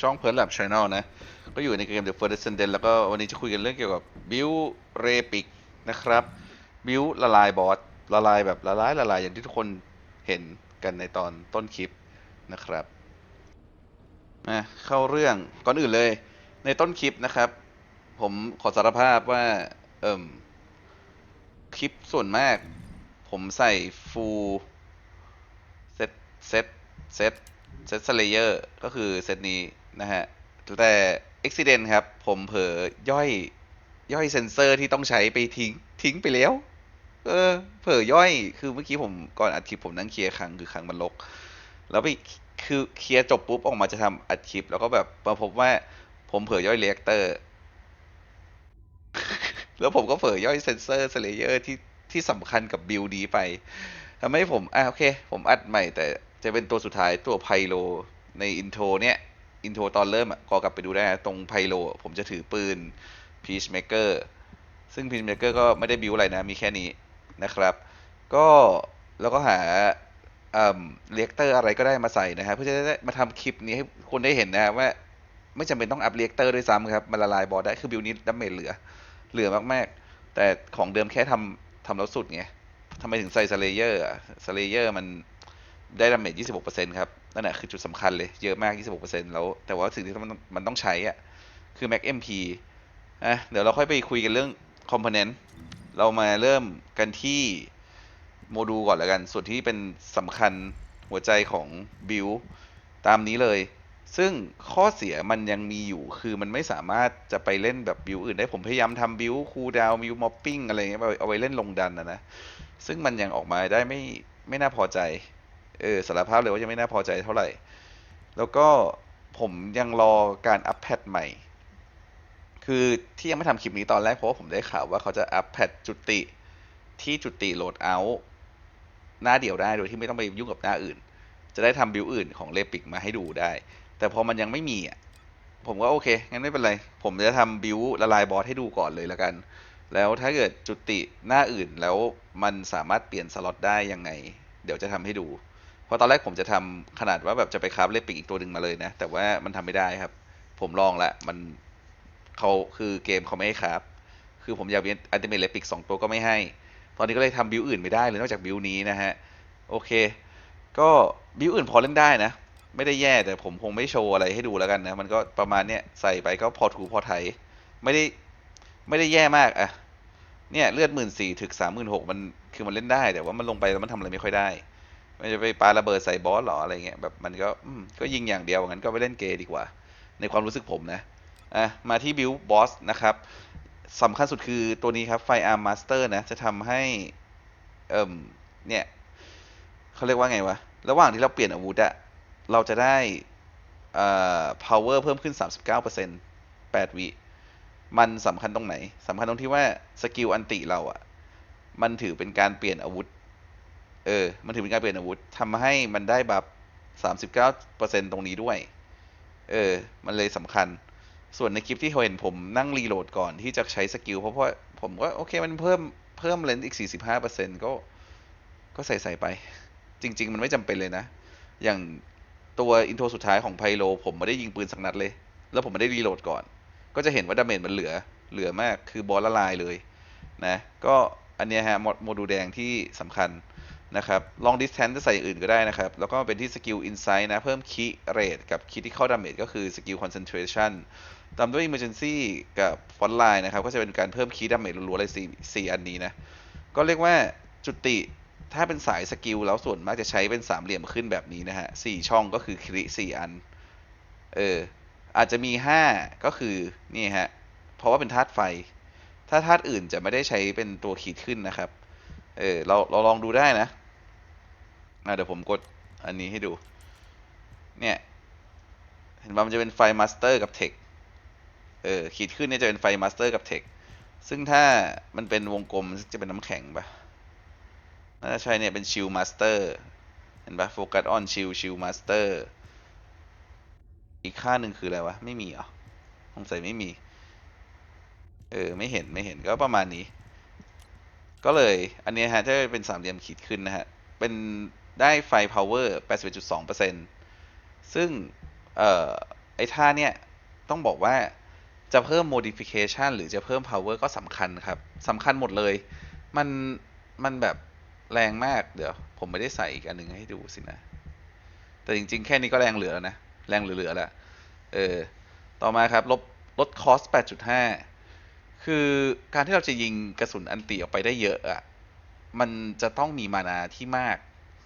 ช่องเพิร์ลแลบชแนลนะ ก็อยู่ในเกม The First Descendant แล้วก็วันนี้จะคุยกันเรื่องเกี่ยวกับบิวเรปิกนะครับบิวละลายบอสละลายแบบละลายละลายอย่างที่ทุกคนเห็นกันในตอนต้นคลิปนะครับมาเข้าเรื่องก่อนอื่นเลย ในต้นคลิปนะครับ ผมขอสารภาพว่า เอิ่มคลิปส่วนมาก ผมใส่ฟูลเซตเซตเซตเซตสเลเยอร์ก็คือเซตนี้ นะฮะแต่ Accident ครับ ผมเผลอย่อยย่อยเซนเซอร์ที่ต้องใช้ไปทิ้งทิ้งไปแล้ว เออ เผลอย่อยคือเมื่อกี้ผมก่อนอัดคลิปผมนั่งเคลียร์ครั้งคือครั้งมันลก แล้วไปคือเคลียร์จบปุ๊บออกมาจะทำอัดคลิป แล้วก็แบบมาพบว่าผมเผลอย่อยเรียกเตอร์ แล้วผมก็เผลอย่อยเซนเซอร์สเลเยอร์ที่ที่สำคัญกับบิลดีไปทำให้ผมอะโอเค ผมอัดใหม่แต่จะเป็นตัวสุดท้ายตัวไพโลในอินโทรเนี่ย อินโทรตอนเริ่มอะก็กลับไปดูได้นะตรงไพโลผมจะถือปืนพีชเมเกอร์ซึ่งพีชเมเกอร์ก็ไม่ได้บิวอะไรนะ มีแค่นี้นะครับ ก็แล้วก็หาเอ่อเรียกเตอร์อะไรก็ได้มาใส่นะฮะเพื่อจะได้มาทำคลิปนี้ให้คนได้เห็นนะฮะว่าไม่จำเป็นต้องอัพเรียกเตอร์ด้วยซ้ำครับมันละลายบอสได้คือบิวนี้ดัมเมจเหลือ เหลือมากๆ แต่ของเดิมแค่ทำทำแล้วสุดไงทำไมถึงใส่สเลเยอร์อะสเลเยอร์มัน ได้ดาเมจ26%ครับ นั่นแหละคือจุดสำคัญเลย เยอะมาก 26%แล้ว แต่ว่าสิ่งที่มันมันต้องใช้อะ คือ Mac MP อะ เดี๋ยวเราค่อยไปคุยกันเรื่อง Component เรามาเริ่มกันที่โมดูลก่อนล้วกัน ส่วนที่เป็นสำคัญหัวใจของบิวตามนี้เลย ซึ่งข้อเสียมันยังมีอยู่ คือมันไม่สามารถจะไปเล่นแบบบิวอื่นได้ ผมพยายามทำบิวคูดาวบิวมอปปิ้งอะไรเงี้ยเอาไว้เล่นลงดันนะนะ ซึ่งมันยังออกมาได้ไม่ไม่น่าพอใจ เออสารภาพเลยว่ายังไม่น่าพอใจเท่าไหร่ แล้วก็ผมยังรอการอัปแพทใหม่ คือที่ยังไม่ทำคลิปนี้ตอนแรกเพราะว่าผมได้ข่าวว่าเขาจะอัปแพทจุติที่จุติโหลดเอาหน้าเดียวได้โดยที่ไม่ต้องไปยุ่งกับหน้าอื่น จะได้ทำบิวอื่นของเลปิกมาให้ดูได้ แต่พอมันยังไม่มีอะผมก็โอเค งั้นไม่เป็นไร ผมจะทำบิวละลายบอสให้ดูก่อนเลยละกัน แล้วถ้าเกิดจุติหน้าอื่นแล้วมันสามารถเปลี่ยนสล็อตได้ยังไง เดี๋ยวจะทำให้ดู เพราะตอนแรกผมจะทำขนาดว่าแบบจะไปคราฟเลปิกอีกตัวหนึ่งมาเลยนะ แต่ว่ามันทำไม่ได้ครับ ผมลองละมันเขาคือเกมเขาไม่ให้คราฟคือผมอยากมีอันติเมทเลปิกสองตัวก็ไม่ให้ ตอนนี้ก็เลยทำบิวอื่นไม่ได้เลยนอกจากบิวนี้นะฮะ โอเค ก็บิวอื่นพอเล่นได้นะ ไม่ได้แย่แต่ผมคงไม่โชว์อะไรให้ดูแล้วกันนะ มันก็ประมาณเนี้ยใส่ไปก็พอถูพอไถไม่ได้ไม่ได้แย่มากอะเนี่ยเลือดหมื่นสี่ถึกสามหมื่นหกมันคือมันเล่นได้แต่ว่ามันลงไปแล้วมันทำอะไรไม่ค่อยได้ มันจะไปปาระเบิดใส่บอสหรออะไรเงี้ยแบบมันก็อืก็ยิงอย่างเดียวงั้นก็ไปเล่นเกย์ดีกว่า ในความรู้สึกผมนะอะมาที่บิวบอสนะครับสำคัญสุดคือตัวนี้ครับไฟอาร์มมาสเตอร์นะ จะทำให้ เอ่มเนี่ยเขาเรียกว่าไงวะ ระหว่างที่เราเปลี่ยนอาวุธอะเราจะได้เอ่อ power เพิ่มขึ้น 39% 8 วิมันสำคัญตรงไหนสำคัญตรงที่ว่าสกิลอันติเราอะมันถือเป็นการเปลี่ยนอาวุธ เออ มันถือเป็นการเปลี่ยนอาวุธทำให้มันได้บัฟ39%ตรงนี้ด้วย เออ มันเลยสำคัญ ส่วนในคลิปที่เห็นผมนั่งรีโหลดก่อนที่จะใช้สกิลเพราะว่าผมก็โอเคมันเพิ่มเพิ่มเลนส์อีก45%ก็ก็ใส่ใส่ไป จริง ๆ มันไม่จำเป็นเลยนะ อย่างตัวอินโทรสุดท้ายของไพโลผมไม่ได้ยิงปืนสักนัดเลย แล้วผมไม่ได้รีโหลดก่อน ก็จะเห็นว่าดาเมจมันเหลือเหลือมากคือบอลละลายเลยนะ ก็อันเนี้ยฮะโมดโมดูลแดงที่สำคัญ นะครับลองดิสแทนจะใส่อื่นก็ได้นะครับ แล้วก็เป็นที่สกิลอินไซ h ์นะ เพิ่มคีเรทกับคีที่เข้าดาเมจก็คือสกิลคอนเซนเทรชันตามด้วย Emergency กับฟอนไลน์นะครับ ก็จะเป็นการเพิ่มคีดาเมจรัวๆเลยสี่สี่อันนี้นะ ก็เรียกว่าจุติถ้าเป็นสายสกิลแล้วส่วนมากจะใช้เป็นสามเหลี่ยมขึ้นแบบนี้นะฮะสี่ช่องก็คือคริสี่อัน เออ อาจจะมีห้าก็คือ นี่ฮะ เพราะว่าเป็นธาตุไฟ ถ้าธาตุอื่นจะไม่ได้ใช้เป็นตัวขีดขึ้นนะครับ เออ เราเราลองดูได้นะ เดี๋ยวผมกดอันนี้ให้ดู เนี่ย เห็นว่ามันจะเป็นไฟมาสเตอร์กับเทคเออขีดขึ้นเนี่ยจะเป็นไฟมาสเตอร์กับเทคซึ่งถ้ามันเป็นวงกลมจะเป็นน้ำแข็งปะน่าจะใช่เนี่ยเป็นชิลมาสเตอร์เห็นปะโฟกัสออนชิลชิลมาสเตอร์อีกค่าหนึ่งคืออะไรวะ ไม่มีเหรอสงสัยไม่มี เออ ไม่เห็นไม่เห็นก็ประมาณนี้ ก็เลยอันนี้ฮะจะเป็นสามเหลี่ยมขีดขึ้นนะฮะ เป็น ได้ไฟ power 81.2%ซึ่งเอ่อไอ้ท่าเนี่ย ต้องบอกว่าจะเพิ่ม modification หรือจะเพิ่ม power ก็สำคัญครับสำคัญหมดเลย มัน มันแบบแรงมากเดี๋ยว ผมไม่ได้ใส่อีกอันหนึ่งให้ดูสินะ แต่จริงๆ แค่นี้ก็แรงเหลือแล้วนะ แรงเหลือๆแล้วเออ ต่อมาครับ ลบ ลดคอส8.5 คือการที่เราจะยิงกระสุนอันติออกไปได้เยอะอะ มันจะต้องมีมานาที่มาก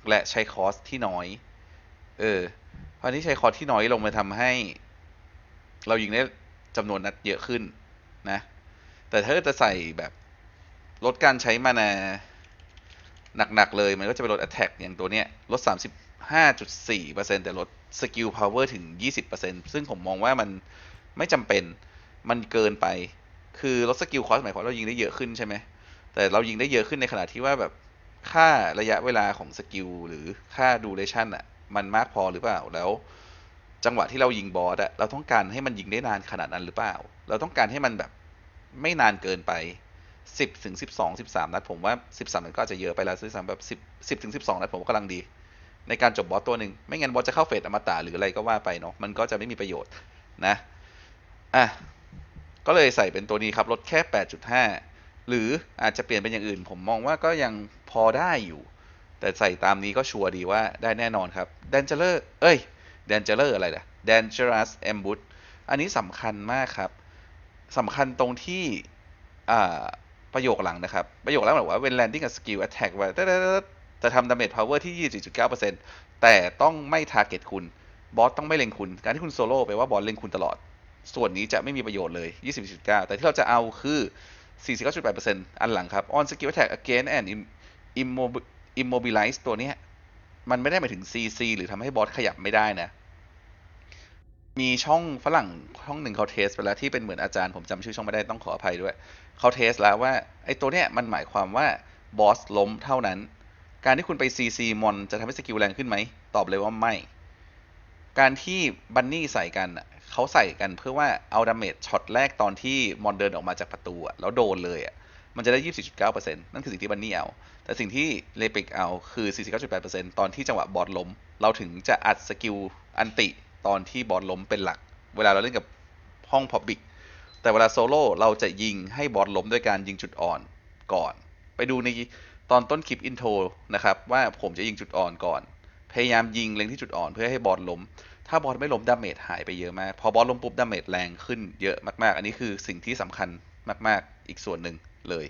และใช้คอสที่น้อย เออเพราะที่ใช้คอสที่น้อยลงมาทำให้ เรายิงได้จำนวนนัดเยอะขึ้นนะ แต่ถ้าจะใส่แบบลดการใช้มานาหนัก ๆ เลยมันก็จะไปลด attack อย่างตัวเนี้ยลด 35.4%แต่ลด skill power ถึง 20%ซึ่งผมมองว่ามันไม่จำเป็นมันเกินไป คือลด skill cost หมายความเรายิงได้เยอะขึ้นใช่ไหมแต่เรายิงได้เยอะขึ้นในขณะที่ว่าแบบ ค่าระยะเวลาของสกิลหรือค่า duration อะมันมากพอหรือเปล่าแล้ว จังหวะที่เรายิงบอสอะเราต้องการให้มันยิงได้นานขนาดนั้นหรือเปล่า เราต้องการให้มันแบบไม่นานเกินไปสิบถึงสิบสองสิบสามนัดผมว่าสิบสามนัดก็อาจจะเยอะไปแล้วซื้อสามแบบสิบสิบถึงสิบสองนัดผมว่ากำลังดี ในการจบบอสตัวหนึ่งไม่งั้นบอสจะเข้าเฟสอมตะหรืออะไรก็ว่าไปเนาะมันก็จะไม่มีประโยชน์นะอะก็เลยใส่เป็นตัวนี้ครับลดแค่ 8.5 หรืออาจจะเปลี่ยนเป็นอย่างอื่น ผมมองว่าก็ยังพอได้อยู่ แต่ใส่ตามนี้ก็ชัวร์ดีว่าได้แน่นอนครับ Danger เอ้ย Danger อะไรล่ะ Dangerous Ambush อันนี้สำคัญมากครับสำคัญตรงที่ประโยคหลังนะครับ ประโยคแรกบอกว่า when landing a skill attack ว่าจะทำ damage power ที่ 24.9%แต่ต้องไม่ target คุณบอสต้องไม่เล็งคุณ การที่คุณโซโล่แปลว่าบอสเล็งคุณตลอด ส่วนนี้จะไม่มีประโยชน์เลย 24.9 แต่ที่เราจะเอาคือ 49.8%อันหลังครับ on skill attack again and Immobilize ตัวนี้ มันไม่ได้หมายถึง CC หรือทำให้บอสขยับไม่ได้นะ มีช่องฝรั่งช่องหนึ่งเขาเทสไปแล้วที่เป็นเหมือนอาจารย์ผมจำชื่อช่องไม่ได้ต้องขออภัยด้วย เขาเทสแล้วว่า ไอ้ตัวเนี้ยมันหมายความว่าบอสล้มเท่านั้น การที่คุณไป CC มอนจะทำให้สกิลแรงขึ้นไหม ตอบเลยว่าไม่ การที่บันนี่ใส่กันอะ เขาใส่กันเพื่อว่าเอาดาเมจช็อตแรกตอนที่มอนเดินออกมาจากประตูแล้วโดนเลยอะมันจะได้ 24.9%นั่นคือสิ่งที่บันนี่เอา แต่สิ่งที่เลปิกเอาคือ 49.8%ตอนที่จังหวะบอสล้ม เราถึงจะอัดสกิลอันติตอนที่บอสล้มเป็นหลัก เวลาเราเล่นกับห้องพับบิกแต่เวลาโซโล่เราจะยิงให้บอสล้มด้วยการยิงจุดอ่อนก่อน ไปดูในตอนต้นคลิปอินโทรนะครับว่าผมจะยิงจุดอ่อนก่อน พยายามยิงเล็งที่จุดอ่อนเพื่อให้บอสล้ม ถ้าบอสไม่ล้มดาเมจหายไปเยอะมาก พอบอสล้มปุ๊บดาเมจแรงขึ้นเยอะมากๆ อันนี้คือสิ่งที่สำคัญมาก ๆ อีกส่วนหนึ่งเลย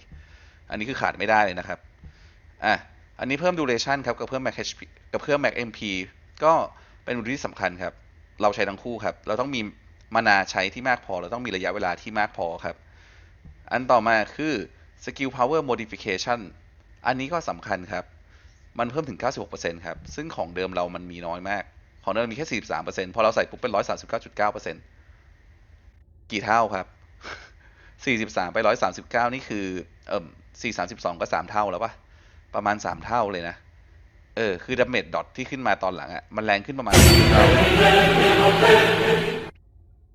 อันนี้คือขาดไม่ได้เลยนะครับ อะ อันนี้เพิ่ม duration ครับกับเพิ่ม max HP กับเพิ่ม max MP ก็เป็นรุ่นที่สำคัญครับ เราใช้ทั้งคู่ครับ เราต้องมีมานาใช้ที่มากพอ เราต้องมีระยะเวลาที่มากพอครับ อันต่อมาคือ skill power modification อันนี้ก็สำคัญครับ มันเพิ่มถึง 96%ครับ ซึ่งของเดิมเรามันมีน้อยมาก ของเดิมมีแค่ 43%พอเราใส่ปุ๊บเป็น 139.9%กี่เท่าครับ 43 ไป 139 นี่คือเอ่ม432 ก็ 3 เท่าแล้วปะประมาณ 3 เท่าเลยนะ เออ คือดาเมจดอทที่ขึ้นมาตอนหลังอะ่ะ มันแรงขึ้นประมาณ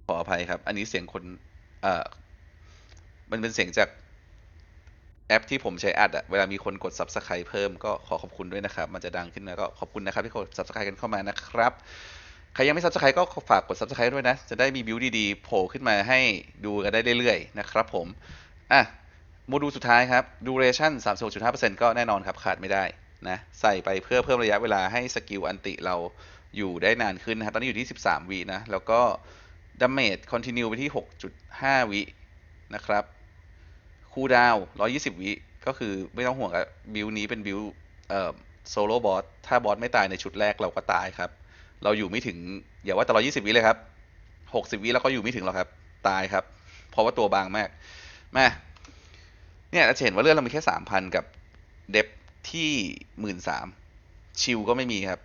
ขออภัยครับ อันนี้เสียงคน เอ่อ มันเป็นเสียงจาก แอปที่ผมใช้อัดอะเวลามีคนกด subscribe เพิ่มก็ขอขอบคุณด้วยนะครับ มันจะดังขึ้นมาก็ขอบคุณนะครับที่กด subscribe กันเข้ามานะครับ ใครยังไม่ subscribe ก็ฝากกด subscribe ด้วยนะ จะได้มีบิวดีๆโผล่ขึ้นมาให้ดูกันได้เรื่อยๆ นะครับผม อะโมดูลสุดท้ายครับ duration 36.5%ก็แน่นอนครับขาดไม่ได้นะ ใส่ไปเพื่อเพิ่มระยะเวลาให้สกิลอันติเราอยู่ได้นานขึ้นนะตอนนี้อยู่ที่ 13วินะ แล้วก็ damage continue ไปที่ 6.5วินะครับ คูดาวน์120วิก็คือไม่ต้องห่วงอะบิลนี้เป็นบิลเอ่อโซโล่บอสถ้าบอสไม่ตายในชุดแรกเราก็ตายครับ เราอยู่ไม่ถึง อย่าว่าแต่120วิเลยครับ60วิแล้วก็อยู่ไม่ถึงหรอกครับ ตายครับ เพราะว่าตัวบางมากมาเนี่ยเราจะเห็นว่าเลือดเรามีแค่3,000กับเดฟที่13,000ชิลก็ไม่มีครับ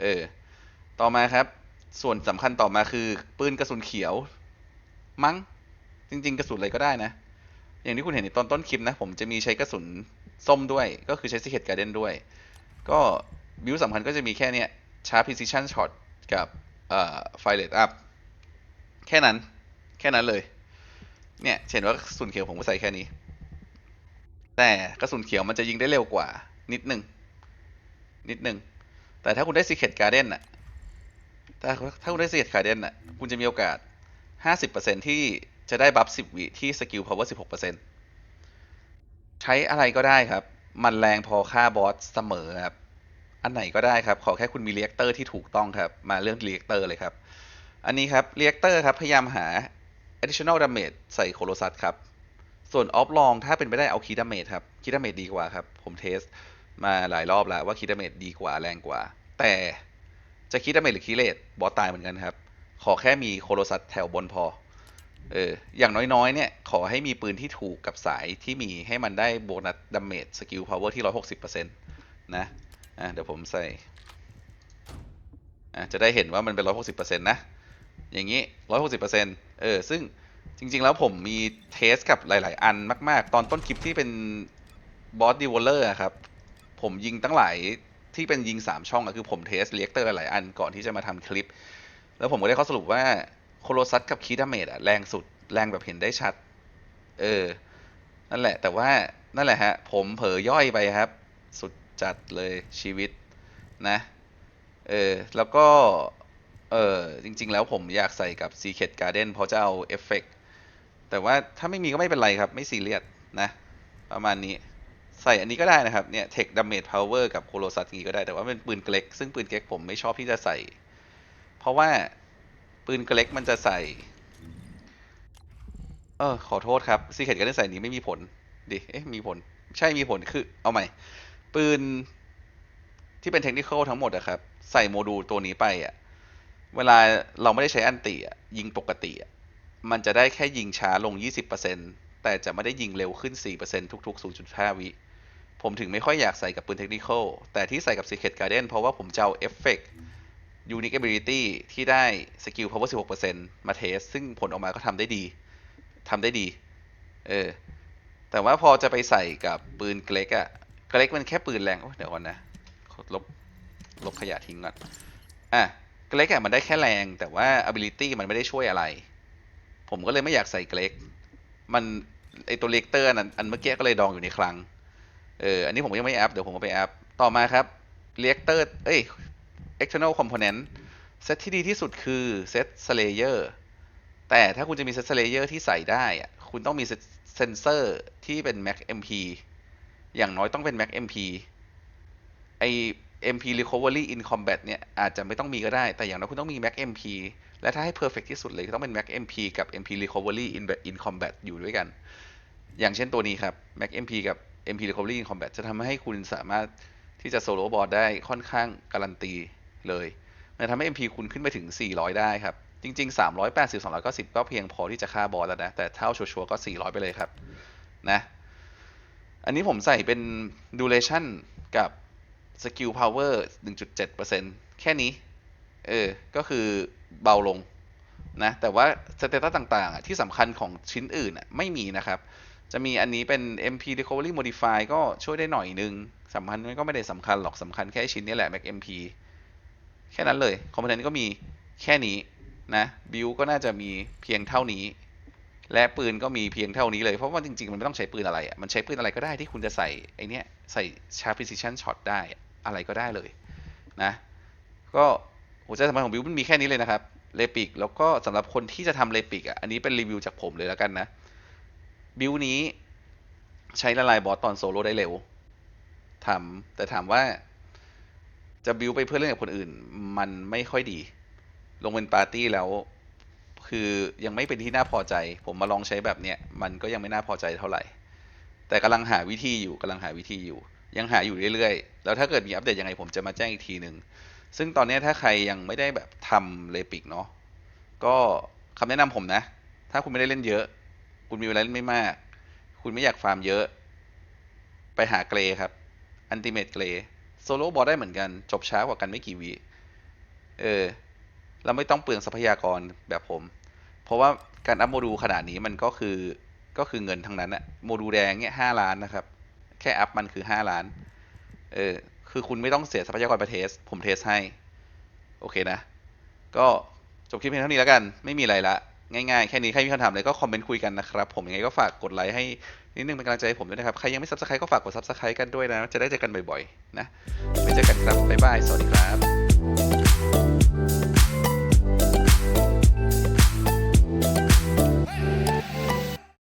เออ ต่อมาครับ ส่วนสำคัญต่อมาคือปืนกระสุนเขียว มั้ง จริง ๆ กระสุนอะไรก็ได้นะ อย่างที่คุณเห็นในตอนต้นคลิปนะ ผมจะมีใช้กระสุนส้มด้วย ก็คือใช้ Secret Garden ด้วย ก็บิวสำคัญก็จะมีแค่เนี้ยชาร์ precision shot กับเอ่อ fire rate up แค่นั้นแค่นั้นเลย เนี่ยเห็นว่ากระสุนเขียวผมก็ใส่แค่นี้ แต่กระสุนเขียวมันจะยิงได้เร็วกว่า นิดนึง นิดนึง แต่ถ้าคุณได้ Secret Garden อะถ้าถ้าคุณได้เสียดคาเดนอะคุณจะมีโอกาส 50%ที่ จะได้บัฟ 10 วิที่สกิล power 16%ใช้อะไรก็ได้ครับ มันแรงพอฆ่าบอสเสมอครับ อันไหนก็ได้ครับ ขอแค่คุณมีเรียกเตอร์ที่ถูกต้องครับ มาเรื่องเรียกเตอร์เลยครับ อันนี้ครับเรียกเตอร์ครับ พยายามหา additional damage ใส่โคโลซัสครับ ส่วนออฟลองถ้าเป็นไปได้เอาคีดาเมจครับคีดาเมจดีกว่าครับ ผมเทสมาหลายรอบแล้วว่าคีดาเมจดีกว่าแรงกว่า แต่จะคีดาเมจหรือคีเลตบอสตายเหมือนกันครับ ขอแค่มีโคโลซัสแถวบนพอ เอออย่างน้อยๆ เนี่ย ขอให้มีปืนที่ถูกกับสายที่มีให้มันได้โบนัสดาเมจสกิลพาวเวอร์ที่ 160%นะอะเดี๋ยวผมใส่อะจะได้เห็นว่ามันเป็น 160%นะ อย่างนี้ 160%เออ ซึ่งจริง ๆ แล้วผมมีเทสกับหลาย ๆ อันมาก ๆ ตอนต้นคลิปที่เป็นบอสดีวอลเลอร์ครับ ผมยิงตั้งหลายที่เป็นยิง 3 ช่องอะคือผมเทสเรียกเตอร์หลายๆอันก่อนที่จะมาทำคลิป แล้วผมก็ได้ข้อสรุปว่า โคโลซัสกับคีดาเมจอะแรงสุดแรงแบบเห็นได้ชัด เออ นั่นแหละ แต่ว่านั่นแหละฮะ ผมเผลอย่อยไปครับ สุดจัดเลยชีวิตนะ เออ แล้วก็ เออจริง ๆ แล้วผมอยากใส่กับ Secret Garden เพราะจะเอาเอฟเฟกต์แต่ว่าถ้าไม่มีก็ไม่เป็นไรครับ ไม่ซีเรียสนะ ประมาณนี้ใส่อันนี้ก็ได้นะครับ เนี่ย Tech Damage Power กับโคโลซัสนี้ก็ได้แต่ว่าเป็นปืนเกล็ก ซึ่งปืนเกล็กผมไม่ชอบที่จะใส่ เพราะว่า ปืนกระเล็กมันจะใส่ เออ ขอโทษครับ Secret Garden ใส่นี้ไม่มีผล ดิ เอ๊ะ มีผล ใช่มีผลคือ เอาใหม่ ปืนที่เป็นเทคนิคอลทั้งหมดอะครับ ใส่โมดูลตัวนี้ไปอะเวลาเราไม่ได้ใช้อันติอะยิงปกติอะมันจะได้แค่ยิงช้าลง 20%แต่จะไม่ได้ยิงเร็วขึ้น 4%ทุก ๆ 0.5 วิผมถึงไม่ค่อยอยากใส่กับปืนเทคนิคอลแต่ที่ใส่กับ Secret Garden เพราะว่าผมจะเอาเอฟเฟกต์ Unique Ability ที่ได้สกิล power 16%มาเทส ซึ่งผลออกมาก็ทำได้ดีทำได้ดี เออ แต่ว่าพอจะไปใส่กับปืนเกล็กอะเกล็กมันแค่ปืนแรงเดี๋ยวก่อนนะลบลบขยะทิ้งก่อน อะ เกล็กอะมันได้แค่แรง แต่ว่า ability มันไม่ได้ช่วยอะไร ผมก็เลยไม่อยากใส่เกล็ก มันไอตัวเลกเตอร์นั้นอันเมื่อกี้ก็เลยดองอยู่ในคลัง เออ อันนี้ผมยังไม่อัพ เดี๋ยวผมก็ไปอัพ ต่อมาครับเรียกเตอร์ เอ้ย external component เซตที่ดีที่สุดคือเซต slayer แต่ถ้าคุณจะมีเซต slayer ที่ใส่ได้ คุณต้องมีเซตเซนเซอร์ที่เป็น mac mp อย่างน้อยต้องเป็น mac mp ไอ MP recovery in combat เนี่ย อาจจะไม่ต้องมีก็ได้ แต่อย่างน้อยคุณต้องมี mac mp และถ้าให้ perfect ที่สุดเลยต้องเป็น mac mp กับ mp recovery in in combat อยู่ด้วยกัน อย่างเช่นตัวนี้ครับ mac mp กับ mp recovery in combat จะทำให้คุณสามารถที่จะโซโล่บอสได้ค่อนข้างการันตี เลยมันทำให้ mp คุณขึ้นไปถึง 400 ได้ครับ จริง ๆ 380 290 ก็เพียงพอที่จะฆ่าบอสแล้วนะ แต่ถ้าเอาชัวร์ๆก็ 400 ไปเลยครับ นะ อันนี้ผมใส่เป็น duration กับ skill power 1.7%แค่นี้ เออ ก็คือเบาลงนะ แต่ว่าสเตตัสต่างๆ ที่สำคัญของชิ้นอื่นไม่มีนะครับ จะมีอันนี้เป็น MP recovery modify ก็ช่วยได้หน่อยนึงสำคัญก็ไม่ได้สำคัญหรอกสำคัญแค่ชิ้นนี้แหละ Mac MP แค่นั้นเลยคอมโพเนนต์ก็มีแค่นี้นะบิลก็น่าจะมีเพียงเท่านี้ และปืนก็มีเพียงเท่านี้เลย เพราะว่าจริงๆ มันไม่ต้องใช้ปืนอะไรอะมันใช้ปืนอะไรก็ได้ที่คุณจะใส่ไอเนี้ยใส่ชาร์ precision shot ได้อะไรก็ได้เลยนะก็หัวใจสำคัญของบิลมันมีแค่นี้เลยนะครับเลปิกแล้วก็สำหรับคนที่จะทำเลปิกอะอันนี้เป็นรีวิวจากผมเลยแล้วกันนะบิลนี้ใช้ละลายบอสตอนโซโล่ได้เร็วทำแต่ถามว่า จะบิวไปเพื่อเล่นกับคนอื่น มันไม่ค่อยดี ลงเป็นปาร์ตี้แล้ว คือยังไม่เป็นที่น่าพอใจ ผมมาลองใช้แบบเนี้ยมันก็ยังไม่น่าพอใจเท่าไหร่ แต่กำลังหาวิธีอยู่กำลังหาวิธีอยู่ ยังหาอยู่เรื่อยๆ แล้วถ้าเกิดมีอัปเดตยังไงผมจะมาแจ้งอีกทีหนึ่งซึ่งตอนนี้ถ้าใครยังไม่ได้แบบทำเลปิกเนาะก็คำแนะนำผมนะ ถ้าคุณไม่ได้เล่นเยอะ คุณมีเวลาเล่นไม่มาก คุณไม่อยากฟาร์มเยอะ ไปหาเกรครับอันติเมตเกร โซโล่บอลได้เหมือนกัน จบช้ากว่ากันไม่กี่วิเออเราไม่ต้องเปลืองทรัพยากรแบบผม เพราะว่าการอัพโมดูลขนาดนี้มันก็คือก็คือเงินทั้งนั้นอะโมดูลแดงเนี่ยห้าล้านนะครับ แค่อัพมันคือห้าล้าน เออ คือคุณไม่ต้องเสียทรัพยากรไปเทส ผมเทสให้ โอเคนะ ก็จบคลิปเพียงเท่านี้แล้วกัน ไม่มีอะไรละ ง่ายๆ แค่นี้ ใครมีคำถามอะไรก็คอมเมนต์คุยกันนะครับ ผมยังไงก็ฝากกดไลค์ให้ นิดนึงเป็นกำลังใจให้ผมด้วยนะครับ ใครยังไม่ซับสไครต์ก็ฝากกดซับสไครต์กันด้วยนะ จะได้เจอกันบ่อยๆ นะ ไปเจอกันครับ บ๊ายบาย สวัสดีครับ